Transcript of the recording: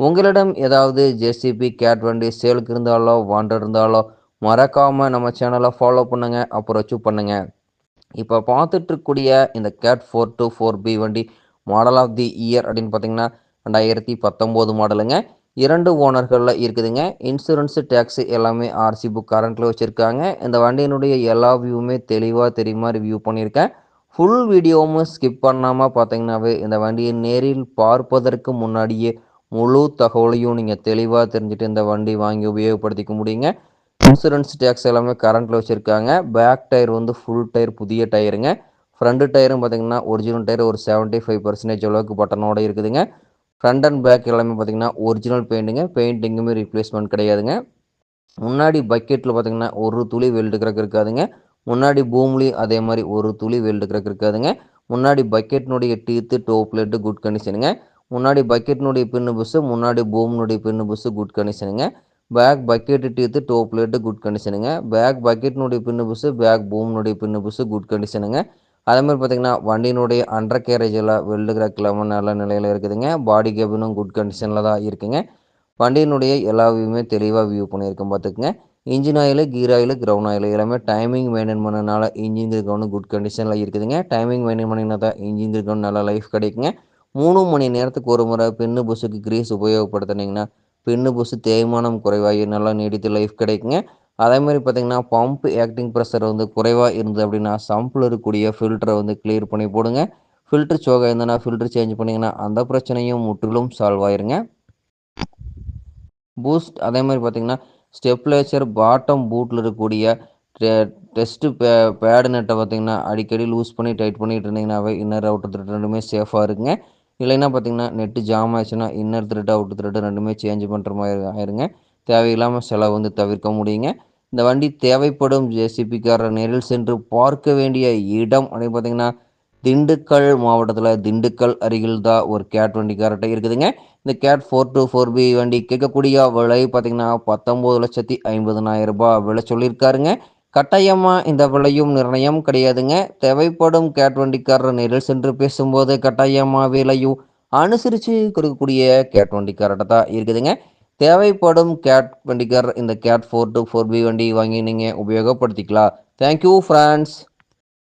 உங்களிடம் ஏதாவது JCB gate வண்டி சேலுக்கு இருந்தாலோ வாண்டட் இருந்தாலோ மறக்காமல் நம்ம சேனலை ஃபாலோ பண்ணுங்கள் அப்ரோச்சு பண்ணுங்கள் இப்போ பார்த்துட்ருக்கூடிய இந்த Cat four two four B வண்டி மாடல் ஆஃப் தி இயர் அப்படின்னு பார்த்தீங்கன்னா ரெண்டாயிரத்தி பத்தொம்போது மாடலுங்க இரண்டு ஓனர்களில் இருக்குதுங்க. இன்சூரன்ஸு டேக்ஸு எல்லாமே ஆர்சி புக் கரண்ட்டில் வச்சுருக்காங்க. இந்த வண்டியினுடைய எல்லா வியூவுமே தெளிவாக தெரியுமா ரிவ்யூ பண்ணியிருக்கேன். ஃபுல் வீடியோவும் ஸ்கிப் பண்ணாமல் பார்த்தீங்கன்னாவே இந்த வண்டியை நேரில் பார்ப்பதற்கு முன்னாடியே முழு தகவலையும் நீங்கள் தெளிவாக தெரிஞ்சுட்டு இந்த வண்டி வாங்கி உபயோகப்படுத்திக்க முடியுங்க. இன்சூரன்ஸ் டேக்ஸ் எல்லாமே கரண்ட்டில் வச்சுருக்காங்க. பேக் டயர் வந்து ஃபுல் டயர் புதிய டயருங்க ஃப்ரண்ட் டயரும் பார்த்தீங்கன்னா ஒரிஜினல் டயர் ஒரு செவன்ட்டி ஃபைவ் பர்சன்டேஜ் அளவுக்கு பட்டனோட இருக்குதுங்க. ஃப்ரண்ட் அண்ட் பேக் எல்லாமே பார்த்தீங்கன்னா ஒரிஜினல் பெயிண்ட்டுங்க பெயிண்டிங்குமே ரீப்ளேஸ்மெண்ட் கிடையாதுங்க. முன்னாடி பக்கெட்டில் பார்த்தீங்கன்னா ஒரு துளி வெல்டு கிரக் இருக்காதுங்க. முன்னாடி பூம்லேயும் அதே மாதிரி ஒரு துளி வெல்டு கிரக் இருக்காதுங்க. முன்னாடி பக்கெட்னுடைய டீத்து டோப் லெட்டு குட் கண்டிஷனுங்க முன்னாடி பக்கெட்னுடைய பின்னு புஸ்ஸு முன்னாடி பூம்னுடைய pin bush good கண்டிஷனுங்க back bucket teeth top plate good கண்டிஷனுங்க back பக்கெட்னுடைய பின்னு புஸ்ஸு பேக் பூம்னுடைய பின்னு புஸ்ஸு குட் கண்டிஷனுங்க அதே மாதிரி பார்த்தீங்கன்னா வண்டியினுடைய அண்டர் கேரேஜ் எல்லாம் வெல்டு கிராக் இல்லாமல் நல்ல நிலையில் இருக்குதுங்க. பாடி கேபினும் குட் கண்டிஷனில் தான் இருக்குங்க. வண்டியினுடைய எல்லா வியூவுமே தெளிவாக வியூ பண்ணியிருக்கோம் பார்த்துக்குங்க engine oil gear oil ground oil எல்லாமே டைமிங் மெயின்டைன் பண்ணனால இன்ஜின் இருக்கணும் குட் கண்டிஷனில் இருக்குதுங்க. டைமிங் மெயின்டைன் பண்ணினா தான் இன்ஜின் இருக்கணும் நல்லா லைஃப் கிடைக்குங்க. மூணு மணி நேரத்துக்கு ஒரு முறை பின்னு புசுக்கு கிரீஸ் உபயோகப்படுத்தினீங்கன்னா பின்னு புஸ்ஸு தேய்மானம் குறைவாகி நல்லா நீடித்து லைஃப் கிடைக்குங்க. அதே மாதிரி பார்த்திங்கன்னா பம்ப் ஆக்டிங் ப்ரெஷர் வந்து குறைவாக இருந்தது அப்படின்னா சம்பில் இருக்கக்கூடிய ஃபில்டரை வந்து கிளியர் பண்ணி போடுங்க. ஃபில்டர் சோகா இருந்ததுன்னா ஃபில்டர் சேஞ்ச் பண்ணிங்கன்னா அந்த பிரச்சனையும் முற்றிலும் சால்வ் ஆயிருங்க. பூஸ்ட் அதே மாதிரி பார்த்திங்கன்னா ஸ்டெப்லேச்சர் பாட்டம் பூட்டில் இருக்கக்கூடிய டெஸ்ட்டு பே பேடு நெட்டை பார்த்திங்கன்னா அடிக்கடி லூஸ் பண்ணி டைட் பண்ணிட்டு இருந்தீங்கன்னாவே இன்னர் அவுட்டர் ரெண்டுமே சேஃபாக இருக்குங்க. இல்லைன்னா பார்த்தீங்கன்னா நெட்டு ஜாம் ஆச்சுன்னா இன்னர் த்ரெட் அவுட் த்ரெட்டு ரெண்டுமே சேஞ்ச் பண்ணுற மாதிரி ஆயிருங்க. தேவையில்லாமல் செலவு வந்து தவிர்க்க முடியுங்க. இந்த வண்டி தேவைப்படும் ஜேசிபிக்காரர் நேரில் சென்று பார்க்க வேண்டிய இடம் அப்படின்னு பார்த்தீங்கன்னா திண்டுக்கல் மாவட்டத்தில் திண்டுக்கல் அருகில் தான் ஒரு கேட் வண்டி கரெக்டாக இருக்குதுங்க. இந்த CAT four two four B வண்டி கேட்கக்கூடிய விலை பார்த்திங்கன்னா பத்தொம்போது லட்சத்தி ஐம்பதுனாயிரம் ரூபாய் விலை சொல்லியிருக்காருங்க. கட்டாயமாக இந்த விலையும் நிர்ணயம் கிடையாதுங்க. தேவைப்படும் கேட் வண்டிக்காரர் நேரில் சென்று பேசும்போது கட்டாயமாக விலையும் அனுசரித்து கொடுக்கக்கூடிய கேட் வண்டிக்காரர்கிட்ட தான் இருக்குதுங்க. தேவைப்படும் கேட் வண்டிக்காரர் இந்த CAT four two four B வண்டி வாங்கி நீங்கள் உபயோகப்படுத்திக்கலாம். Thank you friends